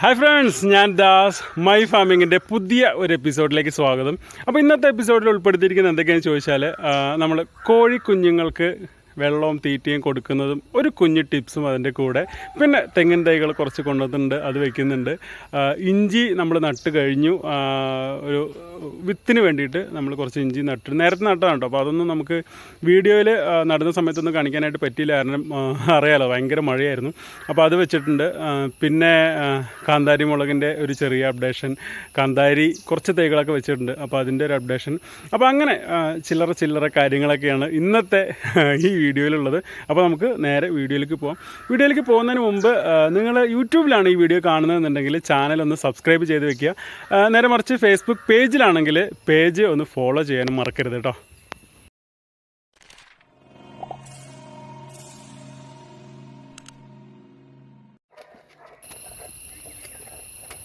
Hi friends ഞാൻ Das. My ഫാമിങ്ങിന്റെ പുതിയ ഒരു എപ്പിസോഡിലേക്ക് സ്വാഗതം. അപ്പോൾ ഇന്നത്തെ എപ്പിസോഡിൽ ഉൾപ്പെടുത്തിയിരിക്കുന്നത് എന്തൊക്കെയാണെന്ന് ചോദിച്ചാൽ നമ്മൾ കോഴിക്കുഞ്ഞുങ്ങൾക്ക് വെള്ളവും തീറ്റയും കൊടുക്കുന്നതും ഒരു കുഞ്ഞു ടിപ്സും അതിന്റെ കൂടെ. പിന്നെ തെങ്ങിൻ തൈകൾ കുറച്ച് കൊണ്ടുവന്നിട്ടുണ്ട് അത് വെക്കുന്നുണ്ട്. ഇഞ്ചി നമ്മൾ നട്ട് കഴിഞ്ഞു. ഒരു വിത്തിന് വേണ്ടിയിട്ട് നമ്മൾ കുറച്ച് ഇഞ്ചി നട്ട്. നേരത്തെ നട്ടതാണ് കേട്ടോ. അപ്പോൾ അതൊന്നും നമുക്ക് വീഡിയോയിൽ നടന്ന സമയത്തൊന്നും കാണിക്കാനായിട്ട് പറ്റിയില്ല. കാരണം അറിയാലോ ഭയങ്കര മഴയായിരുന്നു. അപ്പോൾ അത് വെച്ചിട്ടുണ്ട്. പിന്നെ കാന്താരി മുളകിന്റെ ഒരു ചെറിയ അപ്ഡേഷൻ കാന്താരി കുറച്ച് തൈകളൊക്കെ വെച്ചിട്ടുണ്ട്. അപ്പോൾ അതിന്റെ ഒരു അപ്ഡേഷൻ അപ്പോൾ അങ്ങനെ ചില്ലറ ചില്ലറ കാര്യങ്ങളൊക്കെയാണ് ഇന്നത്തെ ഈ വീഡിയോയിലുള്ളത്. അപ്പോൾ നമുക്ക് നേരെ വീഡിയോയിലേക്ക് പോകാം വീഡിയോയിലേക്ക് പോകുന്നതിന് മുമ്പ് നിങ്ങൾ യൂട്യൂബിലാണ് ഈ വീഡിയോ കാണുന്നതെന്നുണ്ടെങ്കിൽ ചാനൽ ഒന്ന് സബ്സ്ക്രൈബ് ചെയ്ത് വെക്കുക. നേരെ മറിച്ച് ഫേസ്ബുക്ക് പേജിലാണെങ്കിൽ പേജ് ഒന്ന് ഫോളോ ചെയ്യാനും മറക്കരുത് കേട്ടോ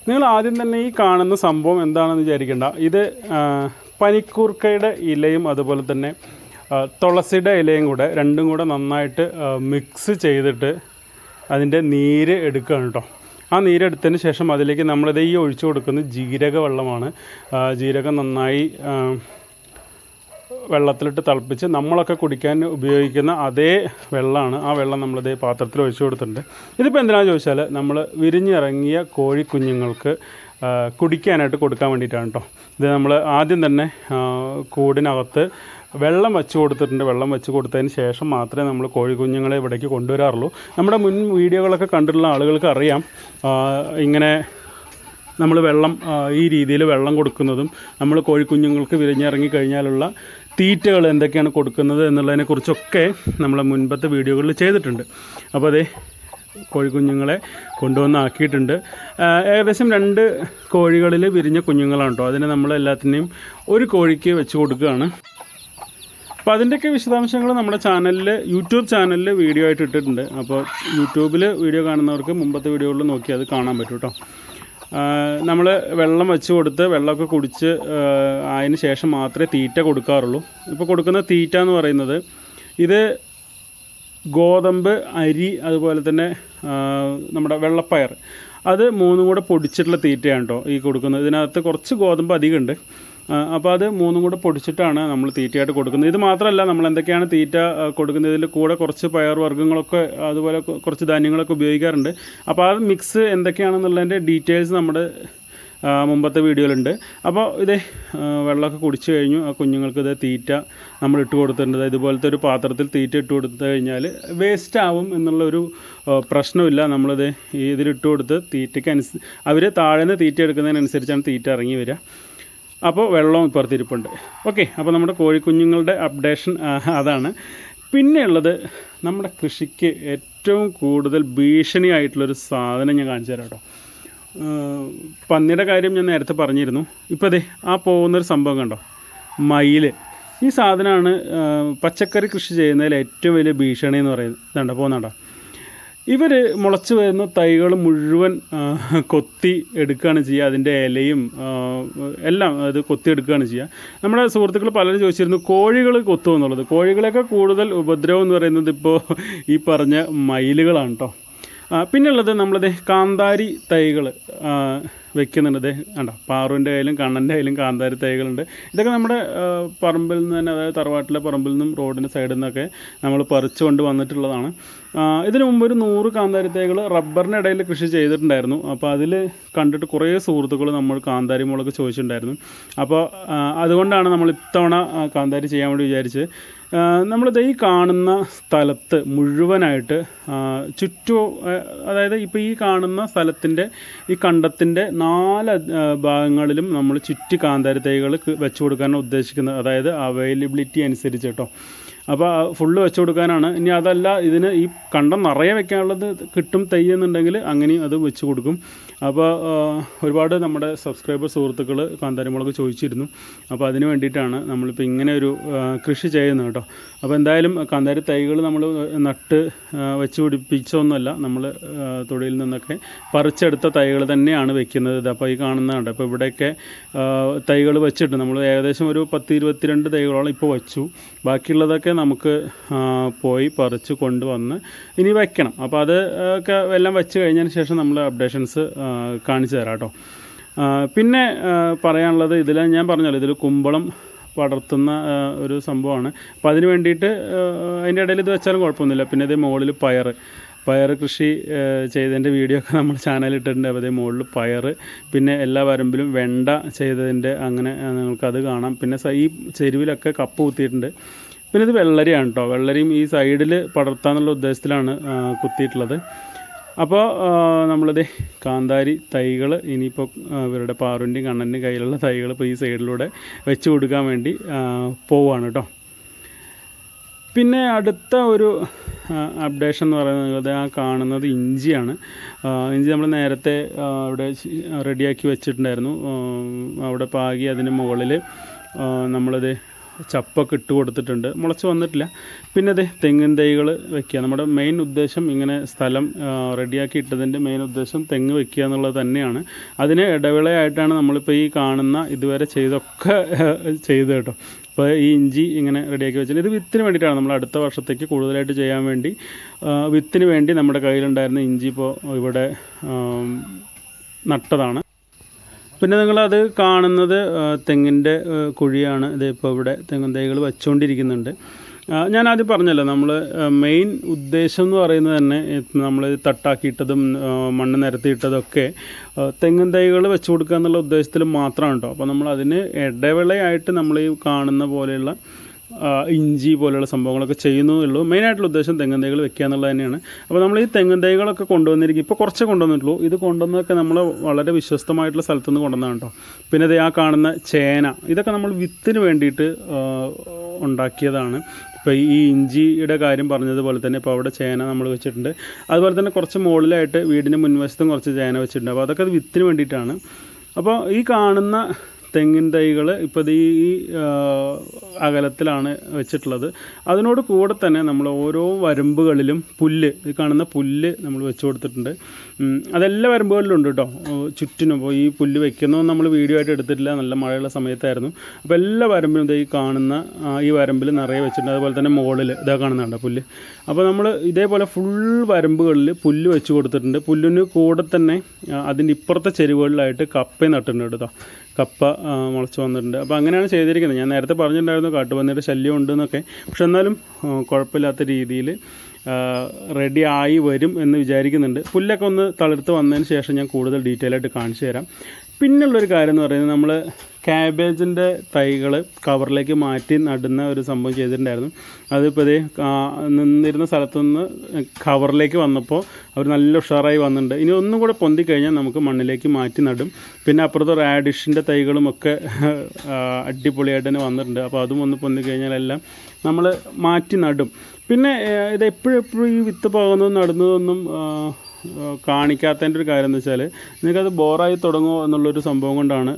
നിങ്ങൾ ആദ്യം തന്നെ ഈ കാണുന്ന സംഭവം എന്താണെന്ന് വിചാരിക്കേണ്ട. ഇത് പനിക്കൂർക്കയുടെ ഇലയും അതുപോലെ തന്നെ തുളസിയുടെ ഇലയും കൂടെ രണ്ടും കൂടെ നന്നായിട്ട് മിക്സ് ചെയ്തിട്ട് അതിന്റെ നീര് എടുക്കുകയാണ് കേട്ടോ ആ നീരെടുത്തതിന് ശേഷം അതിലേക്ക് നമ്മളിത് ഈ ഒഴിച്ചു കൊടുക്കുന്നത് ജീരക വെള്ളമാണ്. ജീരകം നന്നായി വെള്ളത്തിലിട്ട് തിളപ്പിച്ച് നമ്മളൊക്കെ കുടിക്കാൻ ഉപയോഗിക്കുന്ന അതേ വെള്ളമാണ്. ആ വെള്ളം നമ്മളിതേ പാത്രത്തിൽ ഒഴിച്ചു കൊടുത്തിട്ടുണ്ട്. ഇതിപ്പോൾ എന്തിനാണെന്ന് ചോദിച്ചാൽ നമ്മൾ വിരിഞ്ഞിറങ്ങിയ കോഴിക്കുഞ്ഞുങ്ങൾക്ക് കുടിക്കാനായിട്ട് കൊടുക്കാൻ വേണ്ടിയിട്ടാണ് കേട്ടോ ഇത് നമ്മൾ ആദ്യം തന്നെ കൂടിനകത്ത് വെള്ളം വെച്ച് കൊടുത്തിട്ടുണ്ട്. വെള്ളം വെച്ച് കൊടുത്തതിന് ശേഷം മാത്രമേ നമ്മൾ കോഴിക്കുഞ്ഞുങ്ങളെ ഇവിടേക്ക് കൊണ്ടുവരാറുള്ളൂ. നമ്മുടെ മുൻ വീഡിയോകളൊക്കെ കണ്ടിട്ടുള്ള ആളുകൾക്ക് അറിയാം. ഇങ്ങനെ നമ്മൾ വെള്ളം ഈ രീതിയിൽ വെള്ളം കൊടുക്കുന്നതും നമ്മൾ കോഴിക്കുഞ്ഞുങ്ങൾക്ക് വിരിഞ്ഞിറങ്ങി കഴിഞ്ഞാലുള്ള തീറ്റകൾ എന്തൊക്കെയാണ് കൊടുക്കുന്നത് എന്നുള്ളതിനെക്കുറിച്ചൊക്കെ നമ്മൾ മുൻപത്തെ വീഡിയോകളിൽ ചെയ്തിട്ടുണ്ട്. അപ്പോൾ അതേ കോഴിക്കുഞ്ഞുങ്ങളെ കൊണ്ടുവന്ന് ആക്കിയിട്ടുണ്ട് ഏകദേശം രണ്ട് കോഴികളിൽ വിരിഞ്ഞ കുഞ്ഞുങ്ങളാണ് കേട്ടോ അതിനെ നമ്മൾ എല്ലാത്തിനെയും ഒരു കോഴിക്ക് വെച്ച് കൊടുക്കുകയാണ്. അപ്പോൾ അതിന്റെയൊക്കെ വിശദാംശങ്ങൾ നമ്മുടെ ചാനലിൽ യൂട്യൂബ് ചാനലിൽ വീഡിയോ ആയിട്ട് ഇട്ടിട്ടുണ്ട്. അപ്പോൾ യൂട്യൂബിൽ വീഡിയോ കാണുന്നവർക്ക് മുമ്പത്തെ വീഡിയോകളിൽ നോക്കി അത് കാണാൻ പറ്റും കേട്ടോ നമ്മൾ വെള്ളം വെച്ച് കൊടുത്ത് വെള്ളമൊക്കെ കുടിച്ച് അതിന് ശേഷം മാത്രമേ തീറ്റ കൊടുക്കാറുള്ളൂ. ഇപ്പോൾ കൊടുക്കുന്ന തീറ്റ എന്ന് പറയുന്നത് ഇത് ഗോതമ്പ് അരി അതുപോലെ തന്നെ നമ്മുടെ വെള്ളപ്പയർ. അത് മൂന്നും കൂടെ പൊടിച്ചിട്ടുള്ള തീറ്റയാണ് കേട്ടോ ഈ കൊടുക്കുന്നത്. ഇതിനകത്ത് കുറച്ച് ഗോതമ്പ് അധികമുണ്ട്. അപ്പോൾ അത് മൂന്നും കൂടെ പൊടിച്ചിട്ടാണ് നമ്മൾ തീറ്റയായിട്ട് കൊടുക്കുന്നത്. ഇത് മാത്രമല്ല നമ്മൾ എന്തൊക്കെയാണ് തീറ്റ കൊടുക്കുന്നത്? കൊടുക്കുന്നതിൽ കൂടെ കുറച്ച് പയർ വർഗങ്ങളൊക്കെ അതുപോലെ കുറച്ച് ധാന്യങ്ങളൊക്കെ ഉപയോഗിക്കാറുണ്ട്. അപ്പോൾ ആ മിക്സ് എന്തൊക്കെയാണെന്നുള്ളതിന്റെ ഡീറ്റെയിൽസ് നമ്മുടെ മുമ്പത്തെ വീഡിയോയിലുണ്ട്. അപ്പോൾ ഇത് വെള്ളമൊക്കെ കുടിച്ചു കഴിഞ്ഞു. ആ കുഞ്ഞുങ്ങൾക്ക് ഇത് തീറ്റ നമ്മൾ ഇട്ട് കൊടുത്തിട്ടുണ്ട്. ഇതുപോലത്തെ ഒരു പാത്രത്തിൽ തീറ്റ ഇട്ട് കൊടുത്തു കഴിഞ്ഞാൽ വേസ്റ്റ് ആവും എന്നുള്ളൊരു പ്രശ്നമില്ല. നമ്മളിത് ഇതിലിട്ട് കൊടുത്ത് തീറ്റയ്ക്ക് അനുസ അവർ താഴെ നിന്ന് തീറ്റ എടുക്കുന്നതിനനുസരിച്ചാണ് തീറ്റ ഇറങ്ങി വരിക അപ്പോൾ വെള്ളവും ഇപ്പുറത്തിരിപ്പുണ്ട് ഓക്കെ അപ്പോൾ നമ്മുടെ കോഴിക്കുഞ്ഞുങ്ങളുടെ അപ്ഡേഷൻ അതാണ്. പിന്നെയുള്ളത് നമ്മുടെ കൃഷിക്ക് ഏറ്റവും കൂടുതൽ ഭീഷണിയായിട്ടുള്ളൊരു സാധനം ഞാൻ കാണിച്ചു തരാം കേട്ടോ. പന്നിയുടെ കാര്യം ഞാൻ നേരത്തെ പറഞ്ഞിരുന്നു. ഇപ്പോൾ അതെ ആ പോകുന്നൊരു സംഭവം കണ്ടോ? മയിൽ ഈ സാധനമാണ് പച്ചക്കറി കൃഷി ചെയ്യുന്നതിൽ ഏറ്റവും വലിയ ഭീഷണി എന്ന് പറയുന്നത്. ഇതണ്ട പോകുന്നുണ്ടോ ഇവർ മുളച്ച് വരുന്ന തൈകൾ മുഴുവൻ കൊത്തി എടുക്കുകയാണ് ചെയ്യുക. അതിന്റെ ഇലയും എല്ലാം അത് കൊത്തി എടുക്കുകയാണ് ചെയ്യുക. നമ്മുടെ സുഹൃത്തുക്കൾ പലരും ചോദിച്ചിരുന്നു കോഴികൾ കൊത്തുമെന്നുള്ളത് കോഴികളെയൊക്കെ കൂടുതൽ ഉപദ്രവം എന്ന് പറയുന്നത് ഇപ്പോൾ ഈ പറഞ്ഞ മയിലുകളാണ് കേട്ടോ പിന്നെയുള്ളത് നമ്മളത് കാന്താരി തൈകൾ വെക്കുന്നുണ്ട്. കണ്ടോ? പാറുവിന്റെ കയ്യിലും കണ്ണന്റെ കയ്യിലും കാന്താരി തൈകളുണ്ട്. ഇതൊക്കെ നമ്മുടെ പറമ്പിൽ നിന്ന് തന്നെ അതായത് തറവാട്ടിലെ പറമ്പിൽ നിന്നും റോഡിന്റെ സൈഡിൽ നിന്നൊക്കെ നമ്മൾ പറിച്ചു കൊണ്ട് വന്നിട്ടുള്ളതാണ്. ഇതിനു മുമ്പ് ഒരു നൂറ് കാന്താരി തൈകൾ റബ്ബറിന്റെ ഇടയിൽ കൃഷി ചെയ്തിട്ടുണ്ടായിരുന്നു. അപ്പോൾ അതിൽ കണ്ടിട്ട് കുറേ സുഹൃത്തുക്കൾ നമ്മൾ കാന്താരി മുളക് ചോദിച്ചിട്ടുണ്ടായിരുന്നു. അപ്പോൾ അതുകൊണ്ടാണ് നമ്മൾ ഇത്തവണ കാന്താരി ചെയ്യാൻ വേണ്ടി വിചാരിച്ച് നമ്മളിത് ഈ കാണുന്ന സ്ഥലത്ത് മുഴുവനായിട്ട് ചുറ്റു അതായത് ഇപ്പോൾ ഈ കാണുന്ന സ്ഥലത്തിന്റെ ഈ കണ്ടത്തിന്റെ നാല് ഭാഗങ്ങളിലും നമ്മൾ ചുറ്റി കാന്താരി തൈകൾ വെച്ച് കൊടുക്കാനാണ് ഉദ്ദേശിക്കുന്നത്. അതായത് അവൈലബിലിറ്റി അനുസരിച്ച് കേട്ടോ. അപ്പോൾ ഫുള്ള് വെച്ച് കൊടുക്കാനാണ്. ഇനി അതല്ല ഇതിന് ഈ കണ്ടം നിറയെ വെക്കാനുള്ളത് കിട്ടും തൈ എന്നുണ്ടെങ്കിൽ അങ്ങനെയും അത് വെച്ച് കൊടുക്കും. അപ്പോൾ ഒരുപാട് നമ്മുടെ സബ്സ്ക്രൈബർ സുഹൃത്തുക്കൾ കാന്താരിമുളക് ചോദിച്ചിരുന്നു. അപ്പോൾ അതിന് വേണ്ടിയിട്ടാണ് നമ്മളിപ്പോൾ ഇങ്ങനെ ഒരു കൃഷി ചെയ്യുന്നത് കേട്ടോ. അപ്പോൾ എന്തായാലും കാന്താരി തൈകൾ നമ്മൾ നട്ട് വെച്ച് പിടിപ്പിച്ചൊന്നുമല്ല. നമ്മൾ തൊടിയിൽ നിന്നൊക്കെ പറിച്ചെടുത്ത തൈകൾ തന്നെയാണ് വെക്കുന്നത്. ഇത് അപ്പോൾ ഈ കാണുന്നതുണ്ട് അപ്പോൾ ഇവിടെയൊക്കെ തൈകൾ വെച്ചിട്ട് നമ്മൾ ഏകദേശം ഒരു പത്ത് ഇരുപത്തിരണ്ട് തൈകളോളം ഇപ്പോൾ വെച്ചു. ബാക്കിയുള്ളതൊക്കെ നമുക്ക് പോയി പറിച്ച് കൊണ്ടുവന്ന് ഇനി വയ്ക്കണം അപ്പോൾ അത് ഒക്കെ എല്ലാം വെച്ച് കഴിഞ്ഞതിന് ശേഷം നമ്മൾ അപ്ഡേഷൻസ് കാണിച്ചു തരാം കേട്ടോ. പിന്നെ പറയാനുള്ളത് ഇതിൽ ഞാൻ പറഞ്ഞല്ലോ ഇതിൽ കുമ്പളം പടർത്തുന്ന ഒരു സംഭവമാണ്. അപ്പോൾ അതിന് വേണ്ടിയിട്ട് അതിന്റെ ഇടയിൽ ഇത് വെച്ചാലും കുഴപ്പമൊന്നുമില്ല. പിന്നെ ഇത് മുകളിൽ പയർ പയർ കൃഷി ചെയ്തതിന്റെ വീഡിയോ ഒക്കെ നമ്മൾ ചാനലിൽ ഇട്ടിട്ടുണ്ട്. അപ്പോൾ അതേ മുകളിൽ പയർ പിന്നെ എല്ലാ വരമ്പിലും വെണ്ട ചെയ്തതിന്റെ അങ്ങനെ നിങ്ങൾക്കത് കാണാം. പിന്നെ ഈ ചെരുവിലൊക്കെ കപ്പ് കുത്തിയിട്ടുണ്ട്. പിന്നെ ഇത് വെള്ളരിയാണ് കേട്ടോ. വെള്ളരിയും ഈ സൈഡിൽ പടർത്താന്നുള്ള ഉദ്ദേശത്തിലാണ് കുത്തിയിട്ടുള്ളത്. അപ്പോൾ നമ്മളിത് കാന്താരി തൈകൾ ഇനിയിപ്പോൾ ഇവരുടെ പാറുന്റെയും കണ്ണന്റെയും കയ്യിലുള്ള തൈകൾ ഇപ്പോൾ ഈ സൈഡിലൂടെ വെച്ച് കൊടുക്കാൻ വേണ്ടി പോവുകയാണ് കേട്ടോ പിന്നെ അടുത്ത ഒരു അപ്ഡേഷൻ എന്ന് പറയുന്നത് ആ കാണുന്നത് ഇഞ്ചിയാണ്. ഇഞ്ചി നമ്മൾ നേരത്തെ അവിടെ റെഡിയാക്കി വെച്ചിട്ടുണ്ടായിരുന്നു. അവിടെ പാകി അതിന് മുകളിൽ നമ്മളത് ചപ്പൊക്കെ ഇട്ട് കൊടുത്തിട്ടുണ്ട്. മുളച്ച് വന്നിട്ടില്ല. പിന്നെ അതെ തെങ്ങിൻ തൈകൾ വെക്കുക നമ്മുടെ മെയിൻ ഉദ്ദേശം ഇങ്ങനെ സ്ഥലം റെഡിയാക്കി ഇട്ടതിന്റെ മെയിൻ ഉദ്ദേശം തെങ്ങ് വെക്കുക എന്നുള്ളത് തന്നെയാണ്. അതിന് ഇടവേളയായിട്ടാണ് നമ്മളിപ്പോൾ ഈ കാണുന്ന ഇതുവരെ ചെയ്തൊക്കെ ചെയ്ത് കേട്ടോ. അപ്പോൾ ഈ ഇഞ്ചി ഇങ്ങനെ റെഡിയാക്കി വെച്ചത് ഇത് വിത്തിന് വേണ്ടിയിട്ടാണ് നമ്മൾ അടുത്ത വർഷത്തേക്ക് കൂടുതലായിട്ട് ചെയ്യാൻ വേണ്ടി. വിത്തിന് വേണ്ടി നമ്മുടെ കയ്യിലുണ്ടായിരുന്ന ഇഞ്ചി ഇപ്പോൾ ഇവിടെ നട്ടതാണ്. പിന്നെ നിങ്ങളത് കാണുന്നത് തെങ്ങിന്റെ കുഴിയാണ്. ഇതിപ്പോൾ ഇവിടെ തെങ്ങിൻ തൈകൾ വെച്ചുകൊണ്ടിരിക്കുന്നുണ്ട് ഞാൻ ആദ്യം പറഞ്ഞല്ലോ നമ്മൾ മെയിൻ ഉദ്ദേശം എന്ന് പറയുന്നത് തന്നെ നമ്മൾ തട്ടാക്കിയിട്ടതും മണ്ണ് നിരത്തിയിട്ടതൊക്കെ തെങ്ങും തൈകൾ വെച്ച് കൊടുക്കുക എന്നുള്ള ഉദ്ദേശത്തിൽ മാത്രമാണ് കേട്ടോ അപ്പോൾ നമ്മൾ അതിന് ഇടവേളയായിട്ട് നമ്മൾ ഈ കാണുന്ന പോലെയുള്ള ഇഞ്ചി പോലെയുള്ള സംഭവങ്ങളൊക്കെ ചെയ്യുന്നതുള്ളൂ മെയിനായിട്ടുള്ള ഉദ്ദേശം തെങ്ങൻ തൈകൾ വെക്കുക എന്നുള്ളത് തന്നെയാണ്. അപ്പോൾ നമ്മൾ ഈ തെങ്ങൻ തൈകളൊക്കെ കൊണ്ടുവന്നിരിക്കും ഇപ്പോൾ കുറച്ച് കൊണ്ടുവന്നിട്ടുള്ളൂ. ഇത് കൊണ്ടുവന്നതൊക്കെ നമ്മൾ വളരെ വിശ്വസ്തമായിട്ടുള്ള സ്ഥലത്തു നിന്ന് കൊണ്ടുവന്നതാണ് കേട്ടോ. പിന്നെ ഇത് ആ കാണുന്ന ചേന ഇതൊക്കെ നമ്മൾ വിത്തിന് വേണ്ടിയിട്ട് ഉണ്ടാക്കിയതാണ്. ഇപ്പോൾ ഈ ഇഞ്ചിയുടെ കാര്യം പറഞ്ഞതുപോലെ തന്നെ ഇപ്പോൾ അവിടെ ചേന നമ്മൾ വെച്ചിട്ടുണ്ട്. അതുപോലെ തന്നെ കുറച്ച് മുകളിലായിട്ട് വീടിന്റെ മുൻവശത്തും കുറച്ച് ചേന വെച്ചിട്ടുണ്ട്. അപ്പോൾ അതൊക്കെ അത് വിത്തിന് വേണ്ടിയിട്ടാണ്. അപ്പോൾ ഈ കാണുന്ന തെങ്ങിൻ തൈകൾ ഇപ്പോൾ ഈ അകലത്തിലാണ് വെച്ചിട്ടുള്ളത്. അതിനോട് കൂടെ തന്നെ നമ്മൾ ഓരോ വരമ്പുകളിലും പുല്ല് ഈ കാണുന്ന പുല്ല് നമ്മൾ വെച്ച് കൊടുത്തിട്ടുണ്ട്. അതെല്ലാ വരമ്പുകളിലും ഉണ്ട് കേട്ടോ. ചുറ്റിനും അപ്പോൾ ഈ പുല്ല് വെക്കുന്നതൊന്നും നമ്മൾ വീഡിയോ ആയിട്ട് എടുത്തിട്ടില്ല. നല്ല മഴയുള്ള സമയത്തായിരുന്നു. അപ്പോൾ എല്ലാ വരമ്പിലും ഇതേ കാണുന്ന ഈ വരമ്പിൽ നിറയെ വെച്ചിട്ടുണ്ട്. അതുപോലെ തന്നെ മുകളിൽ ഇതാ കാണുന്നുണ്ട് പുല്ല്. അപ്പോൾ നമ്മൾ ഇതേപോലെ ഫുൾ വരമ്പുകളിൽ പുല്ല് വെച്ച് കൊടുത്തിട്ടുണ്ട്. പുല്ലിന് കൂടെ തന്നെ അതിന്റെ ഇപ്പുറത്തെ ചെരുവുകളിലായിട്ട് കപ്പ നട്ടിട്ടുണ്ട് കേട്ടോ. കപ്പ മുളച്ച് വന്നിട്ടുണ്ട്. അപ്പോൾ അങ്ങനെയാണ് ചെയ്തിരിക്കുന്നത്. ഞാൻ നേരത്തെ പറഞ്ഞിട്ടുണ്ടായിരുന്നു കാട്ടുപന്നിയുടെ ശല്യം ഉണ്ടെന്നൊക്കെ. പക്ഷെ എന്നാലും കുഴപ്പമില്ലാത്ത രീതിയിൽ റെഡി ആയി വരും എന്ന് വിചാരിക്കുന്നുണ്ട്. പുല്ലൊക്കെ ഒന്ന് തളിർത്ത് വന്നതിന് ശേഷം ഞാൻ കൂടുതൽ ഡീറ്റെയിൽ ആയിട്ട് കാണിച്ചു തരാം. പിന്നുള്ളൊരു കാര്യം എന്ന് പറയുന്നത് നമ്മൾ ക്യാബേജിന്റെ തൈകൾ കവറിലേക്ക് മാറ്റി നടുന്ന ഒരു സംഭവം ചെയ്തിട്ടുണ്ടായിരുന്നു. അതിപ്പോൾ ഇതേ നിന്നിരുന്ന സ്ഥലത്തു നിന്ന് കവറിലേക്ക് വന്നപ്പോൾ അവർ നല്ല ഉഷാറായി വന്നിട്ടുണ്ട്. ഇനി ഒന്നും കൂടെ പൊന്തി കഴിഞ്ഞാൽ നമുക്ക് മണ്ണിലേക്ക് മാറ്റി നടും. പിന്നെ അപ്പുറത്ത് റാഡിഷിന്റെ തൈകളും ഒക്കെ അടിപൊളിയായിട്ട് തന്നെ വന്നിട്ടുണ്ട്. അപ്പോൾ അതും ഒന്ന് പൊന്തി കഴിഞ്ഞാലെല്ലാം നമ്മൾ മാറ്റി നടും. പിന്നെ ഇത് എപ്പോഴെപ്പോഴും എപ്പോഴും ഈ വിത്ത് പോകുന്നതും നടുന്നതൊന്നും കാണിക്കാത്തതിന്റെ ഒരു കാര്യം എന്ന് വെച്ചാൽ നിങ്ങൾക്കത് ബോറായി തുടങ്ങുമോ എന്നുള്ളൊരു സംഭവം കൊണ്ടാണ്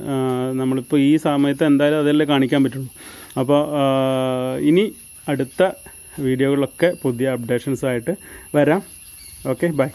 നമ്മളിപ്പോൾ ഈ സമയത്ത് എന്തായാലും അതല്ലേ കാണിക്കാൻ പറ്റുള്ളൂ. അപ്പോൾ ഇനി അടുത്ത വീഡിയോകളിലൊക്കെ പുതിയ അപ്ഡേഷൻസ് ആയിട്ട് വരാം. Okay bye.